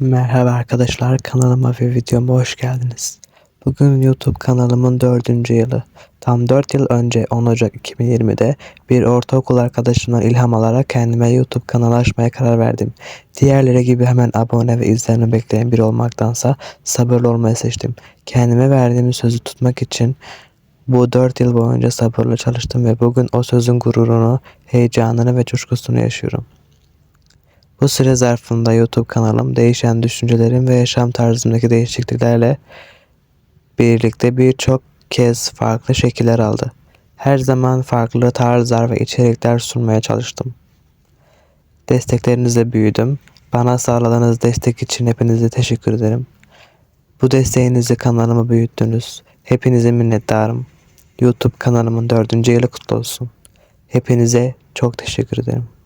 Merhaba arkadaşlar kanalıma ve videoma hoş geldiniz. Bugün YouTube kanalımın dördüncü yılı. Tam 4 yıl önce 10 Ocak 2020'de bir ortaokul arkadaşımdan ilham alarak kendime YouTube kanalı açmaya karar verdim. Diğerleri gibi hemen abone ve izlenme bekleyen biri olmaktansa sabırlı olmayı seçtim. Kendime verdiğim sözü tutmak için bu 4 yıl boyunca sabırlı çalıştım ve bugün o sözün gururunu, heyecanını ve coşkusunu yaşıyorum. Bu süre zarfında YouTube kanalım değişen düşüncelerim ve yaşam tarzımdaki değişikliklerle birlikte birçok kez farklı şekiller aldı. Her zaman farklı tarzlar ve içerikler sunmaya çalıştım. Desteklerinizle büyüdüm. Bana sağladığınız destek için hepinize teşekkür ederim. Bu desteğinizi kanalımı büyüttünüz. Hepinize minnettarım. YouTube kanalımın dördüncü yılı kutlu olsun. Hepinize çok teşekkür ederim.